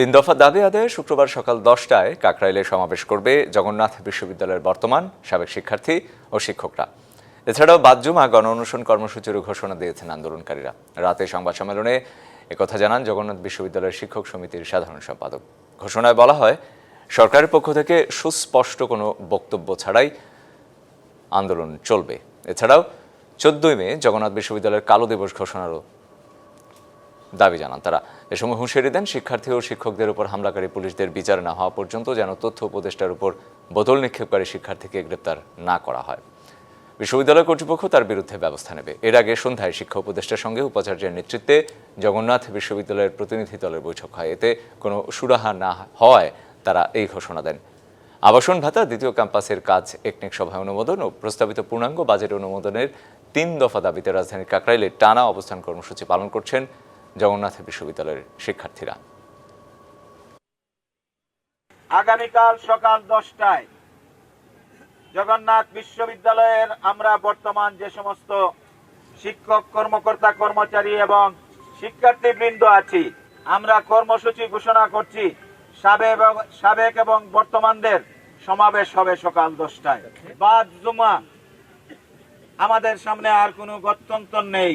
তিন দফা দাবি আদায়ে শুক্রবার সকাল দশটায় কাকরাইলে সমাবেশ করবে জগন্নাথ বিশ্ববিদ্যালয়ের বর্তমান সাবেক শিক্ষার্থী ও শিক্ষকরা। এছাড়াও বাদজুমা গণ অনুসরণ কর্মসূচিরও ঘোষণা দিয়েছেন আন্দোলনকারীরা। রাতে সংবাদ সম্মেলনে একথা জানান জগন্নাথ বিশ্ববিদ্যালয়ের শিক্ষক সমিতির সাধারণ সম্পাদক। ঘোষণায় বলা হয়, সরকারের পক্ষ থেকে সুস্পষ্ট কোনো বক্তব্য ছাড়াই আন্দোলন চলবে। এছাড়াও চোদ্দই মে জগন্নাথ বিশ্ববিদ্যালয়ের কালো দিবস ঘোষণারও দাবি জানান। তারা এ সময় হুঁশিয়ারি দেন, শিক্ষার্থী ও শিক্ষকদের উপর হামলাকারী পুলিশদের বিচার না হওয়া পর্যন্ত যেন তথ্য উপদেষ্টার উপর বোতল নিক্ষেপকারী শিক্ষার্থীকে গ্রেপ্তার না করা হয়। বিশ্ববিদ্যালয় কর্তৃপক্ষ তার বিরুদ্ধে ব্যবস্থা নেবে। এর আগে সন্ধ্যায় শিক্ষা উপদেষ্টার সঙ্গে উপাচার্যের নেতৃত্বে জগন্নাথ বিশ্ববিদ্যালয়ের প্রতিনিধি দলের বৈঠক হয়। এতে কোনো সুরাহা না হওয়ায় তারা এই ঘোষণা দেন। আবাসন ভাতা, দ্বিতীয় ক্যাম্পাসের কাজ, একনেক সভায় অনুমোদন ও প্রস্তাবিত পূর্ণাঙ্গ বাজেট অনুমোদনের তিন দফা দাবিতে রাজধানীর কাকরাইলে টানা অবস্থান কর্মসূচি পালন করছেন জগন্নাথ বিশ্ববিদ্যালয়ের শিক্ষার্থীরা। আগামীকাল সকাল দশটায় জগন্নাথ বিশ্ববিদ্যালয়ের আমরা বর্তমান যে সমস্ত শিক্ষক, কর্মকর্তা, কর্মচারী এবং শিক্ষার্থীবৃন্দ আছি, আমরা কর্মসূচি ঘোষণা করছি, সাবেক এবং বর্তমানদের সমাবেশ হবে সকাল দশটায়। বাদ জুমা। আমাদের সামনে আর কোনো গত্যন্তর নেই।